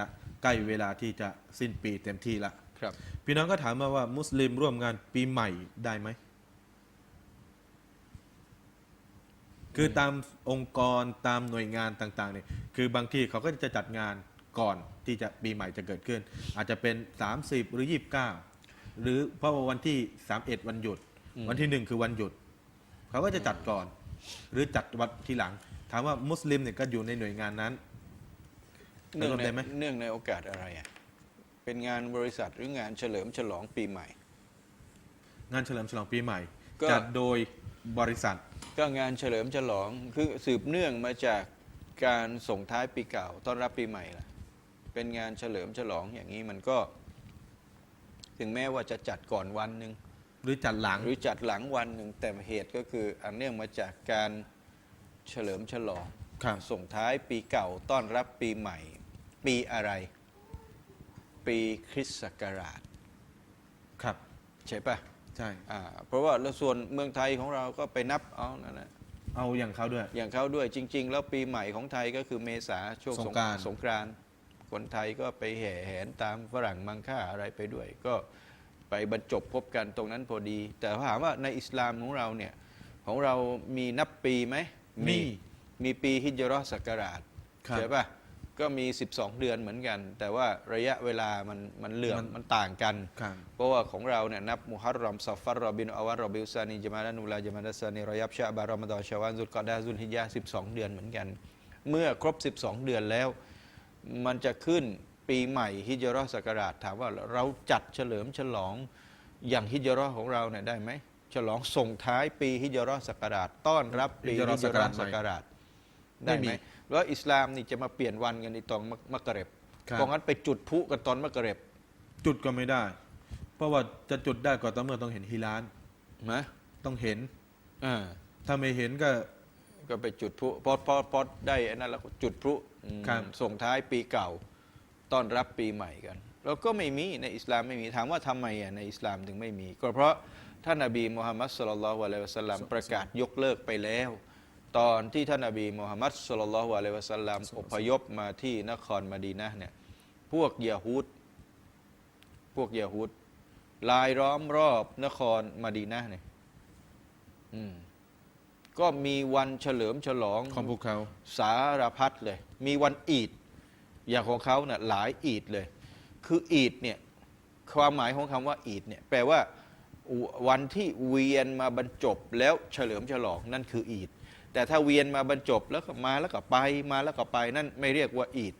ละใกล้เวลาที่จะสิ้นปีเต็มที่ละครับ พี่น้องก็ถามมาว่ามุสลิมร่วมงานปีใหม่ได้ไหม คือตามองค์กรตามหน่วยงานต่างๆเนี่ยคือบางที่เขาก็จะจัดงานก่อนที่จะปีใหม่จะเกิดขึ้น อาจจะเป็น 30 หรือ 29 หรือเพราะว่าวันที่ 31 วันหยุดวันที่หนึ่งคือวันหยุด เขาก็จะจัดก่อน หรือจัดวันทีหลัง ถามว่ามุสลิมเนี่ยก็อยู่ในหน่วยงานนั้น เนื่องแล้วในได้ไหมเนื่องในโอกาสอะไรอะเป็นงานบริษัทหรืองานเฉลิมฉลองปีใหม่ งานเฉลิมฉลองปีใหม่ ก็ จัดโดยบริษัท ก็งานเฉลิมฉลองคือสืบเนื่องมาจากการส่งท้ายปีเก่าต้อนรับปีใหม่ล่ะเป็นงานเฉลิมฉลองอย่างนี้มันก็ ถึงแม้ว่าจะจัดก่อนวันหนึ่ง หรือจัดหลัง หรือจัดหลังวันหนึ่งแต่เหตุก็คืออันเนื่องมาจากการเฉลิมฉลอง ครับ ส่งท้ายปีเก่าต้อนรับปีใหม่ ปีอะไร ปีคริสต์ศักราชครับ ใช่ปะใช่ อ่าเพราะว่าแล้วส่วนเมืองไทยของเราก็ไปนับเอานั่นแหละเอาอย่างเขาด้วย อย่างเขาด้วยจริง ๆ แล้วปีใหม่ของไทยก็คือเมษาช่วงสงกรานต์ สงกรานต์คนไทยก็ไปแห่แหนตามฝรั่งมังค่าอะไรไปด้วย ก็ไปบรรจบพบกันตรงนั้นพอดี แต่ถามว่าในอิสลามของเราเนี่ยของเรามีนับปีไหมมี มีปีฮิจเราะห์ศักราชครับ ใช่ปะ ก็มี 12 เดือนเหมือนกัน แต่ว่าระยะเวลามันมันเหลื่อมมันมันต่างกัน ครับเพราะว่าของเราเนี่ยนับมุฮัรรอมซัฟฟัรรอบินอวัรรอบิลซานีจามาลานูลาจามาดัสซานีรอยับชะบารอมฎอนชาวานซุลกอดาซุลฮิจญา12 เดือนเหมือนกัน เมื่อครบ 12 เดือนแล้ว มันจะขึ้นปีใหม่ฮิจเราะห์ศักราชถามว่าเราจัดเฉลิมฉลองอย่างฮิจเราะห์ของเราเนี่ยได้ไหมฉลองส่งท้ายปีฮิจเราะห์ศักราชต้อนรับปีฮิจเราะฮิห์จศักเราะราชห์ศักราชไม่ได้มีไหม แล้วอิสลามนี่จะมาเปลี่ยนวันกันในตอนมักมักกะเร็บครับ เพราะงั้นไปจุดพลุกันตอนมักกะเร็บจุดก็ไม่ได้ เพราะว่าจะจุดได้ก็ต่อเมื่อต้องเห็นฮิลานนะต้องเห็น อ่าถ้าไม่เห็นก็ ก็ไปจุดพลุพอพอพอได้อันนั้นแล้วก็จุดพลุอืมครับ ส่งท้ายปีเก่าต้อนรับปีใหม่กัน แล้วก็ไม่มีในอิสลามไม่มีถามว่าทำไมอะในอิสลามถึงไม่มี ก็เพราะท่านนบีมูฮัมมัดสุลลัลลอฮุอะลัยฮิวะสัลลัมประกาศยกเลิกไปแล้ว ตอนที่ท่านนบีมูฮัมมัดสุลลัลลอฮุอะลัยฮิวะสัลลัมอพยพมาที่นครมะดีนะห์เนี่ยพวกยะฮูดพวกยะฮูดลายล้อมรอบนครมะดีนะห์เนี่ยอืมก็มีวันเฉลิมฉลองของพวกเขาสารพัดเลย มีวันอีด อย่างของเขาเนี่ยหลายอีดเลย คืออีดเนี่ยความหมายของคำว่าอีดเนี่ยแปลว่าวันที่เวียนมาบรรจบแล้วเฉลิมฉลองนั่นคืออีด แต่ถ้าเวียนมาบรรจบแล้วก็มาแล้วก็ไปมาแล้วก็ไปนั่นไม่เรียกว่าอีด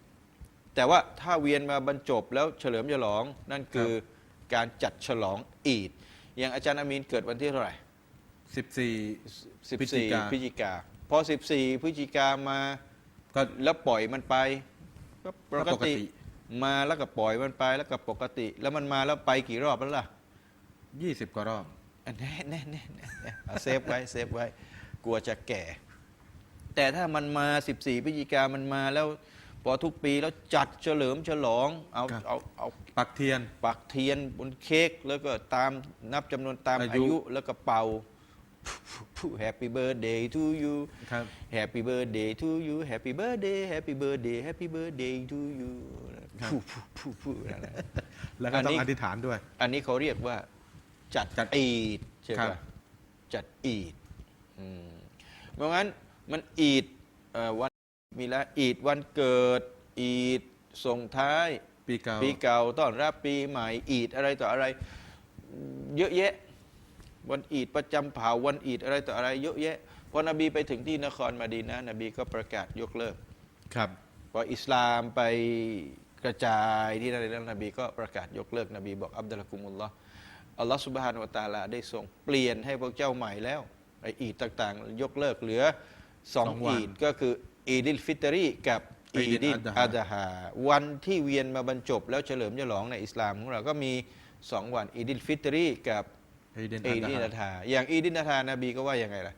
แต่ว่าถ้าเวียนมาบรรจบแล้วเฉลิมฉลองนั่นคือการจัดฉลองอีด อย่างอาจารย์อามีนเกิดวันที่เท่าไหร่ 14พฤศจิกา14พฤศจิกาพอ 14พฤศจิกามาก็แล้วปล่อยมันไปก็ปก็กปกติติมาแล้วก็ปล่อยมันไปแล้วก็ปกติ แล้วมันมาแล้วไปกี่รอบแล้วล่ะ 20 กว่ารอบอันแน่แน่แน่แน่แน่เอาเซฟไว้เซฟไว้ กลัวจะแก่ แต่ถ้ามันมา 14พฤศจิกามันมาแล้วพอทุกปีแล้วจัดเฉลิมฉลองเอาครับ เอาเอาปักเทียน ปักเทียนบนเค้กแล้วก็ตามนับจำนวนตามอาอายุ ยุแล้วก็เป่า Happy birthday to you ครับ Happy birthday to you Happy birthday Happy birthday Happy birthday to you ครับ ผู้ผู้ผู้ผู้นั่นแหละ แล้วก็ต้องอันนี้อธิษฐานด้วย อันนี้เขาเรียกว่าจัดจัดอีดใช่ครัปะบ จัดอีดอืม เพราะงั้นมันอีดเอ่อวันมีแล้วอีดวันเกิด อีดส่งท้ายปีเก่าปีเก่าต้อนรับปีใหม่ อีดอะไรต่ออะไร เยอะแยะ วันอีดประจำเผาวันอีดอะไรต่ออะไร เยอะแยะพอนบีไปถึงที่นครมาดีนะนบีก็ประกาศยกเลิกครับพออิสลามไปกระจายที่นั่นแล้วนบีก็ประกาศยกเลิก นบีบอกอับดุลกุมุลลอฮ์อัลลอฮ์สุบฮานาวะตะอาลาได้ทรงเปลี่ยนให้พวกเจ้าใหม่แล้ว ไออีดต่างๆ ยกเลิกเหลือสองสองวันอีดก็คืออีดิลฟิตรีกับอีอีดิดิลลอัอัดดฮาฮาวันที่เวียนมาบรรจบ แล้วเฉลิมฉลองในอิสลามของเราก็มีสองวันอีดิลฟิตรีกับ อีเดนอีดินอันาดฮาทาอย่างอีดินนาทานาบีก็ว่ายังไงล่ะ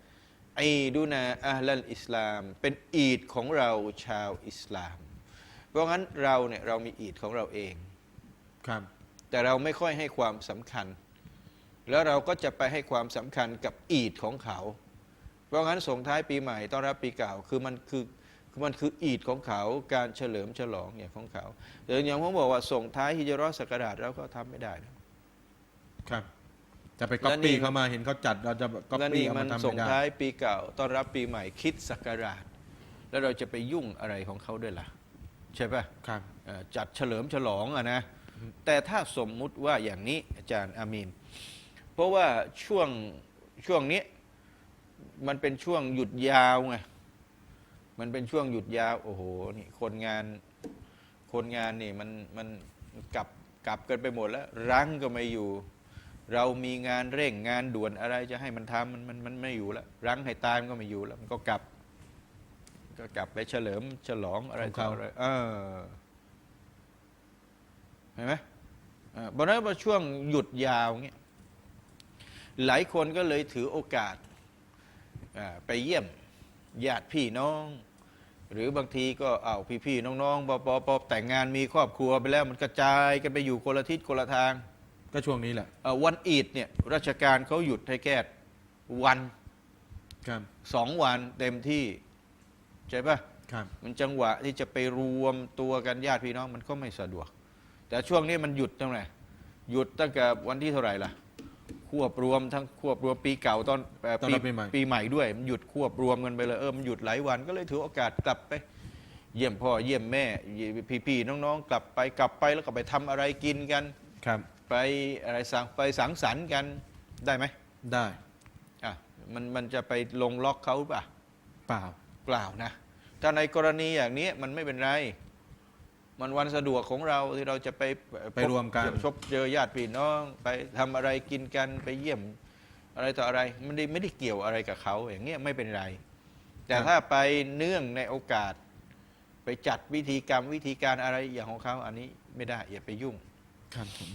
อีดูนาอัลลัลอิสลาม เป็นอีดของเราชาวอิสลาม เพราะงั้นเราเนี่ยเรามีอีดของเราเอง ครับ แต่เราไม่ค่อยให้ความสำคัญ แล้วเราก็จะไปให้ความสำคัญกับอีดของเขา เพราะงั้นส่งท้ายปีใหม่ต้อนรับปีเก่าคือมันคือมันคืออีดของเขาการเฉลิมฉลองอย่างของเขาแต่อย่างผมบอกว่าส่งท้ายฮิจรัตศักราชเราก็ทำไม่ได้นะครับ จะไปก๊อปแล้วนี่ปี้เข้ามาเห็นเขาจัดเราจะก๊อปแล้วปี้นี่เอามัมานทำส่งไม่ได้ท้ายปีเก่าต้อนรับปีใหม่คิดศักราชแล้วเราจะไปยุ่งอะไรของเขาด้วยล่ะ ใช่ปะครับเอ่อจัดเฉลิมฉลองอะนะแต่ถ้าสมมุติว่าอย่างนี้อาจารย์อามีน เพราะว่าช่วงช่วงนี้มันเป็นช่วงหยุดยาวไงมันเป็นช่วงหยุดยาวโอ้โหนี่คนงานคนงานนี่มันมันกลับกลับกันไปหมดแล้ว รั้งก็ไม่อยู่ เรามีงานเร่งงานด่วนอะไรจะให้มันทำมันมันมันไม่อยู่แล้วรั้งให้ตายมันก็ไม่อยู่แล้ว มันก็กลับ ก็กลับไปเฉลิมฉลองอะไรของเขาต่ออะไรเออเห็นไหมอ่าเพราะฉะนั้นพอช่วงหยุดยาวเงี้ย หลายคนก็เลยถือโอกาสอ่าไปเยี่ยมญาติพี่น้อง หรือบางทีก็เอาพี่พี่ๆน้องๆพอพอพอแต่งงานมีครอบครัวไปแล้วมันกระจายกันไปอยู่คนละทิศคนละทาง ก็ช่วงนี้แหละเอ่อวันอีดเนี่ยราชการเขาหยุดให้แค่วันครับสองวันเต็มที่ใช่ปะครับมันจังหวะที่จะไปรวมตัวกันญาติพี่น้องมันก็ไม่สะดวก แต่ช่วงนี้มันหยุดตั้งไหนหยุดตั้งแต่วันที่เท่าไหร่ล่ะ ควบรวมทั้งควบรวมปีเก่าตอนเอ่อต้อนรับปีใหม่ ปีใหม่ด้วยมันหยุดควบรวมกันไปเลยเออมันหยุดหลายวันก็เลยถือโอกาสกลับไป เยี่ยมพ่อเยี่ยมแม่พี่ๆน้องๆ กลับไปกลับไปแล้วก็ไปทำอะไรกินกัน ครับ ไปอะไรสังไปสังสรรค์กันได้ไหมได้ อะมันมันจะไปลงล็อกเขาหรือเปล่าเปล่า เปล่านะ ถ้าในกรณีอย่างนี้มันไม่เป็นไร มันวันสะดวกของเราที่เราจะไปไปรวมกันพบชบเจอญาติพี่น้อง ไปทำอะไรกินกันไปเยี่ยมอะไรต่ออะไรมันไม่ได้เกี่ยวอะไรกับเขาอย่างเงี้ยไม่เป็นไร แต่ถ้าไปเนื่องในโอกาส ไปจัดวิธีกรรมวิธีการอะไรอย่างของเขาอันนี้ไม่ได้อย่าไปยุ่งครับผม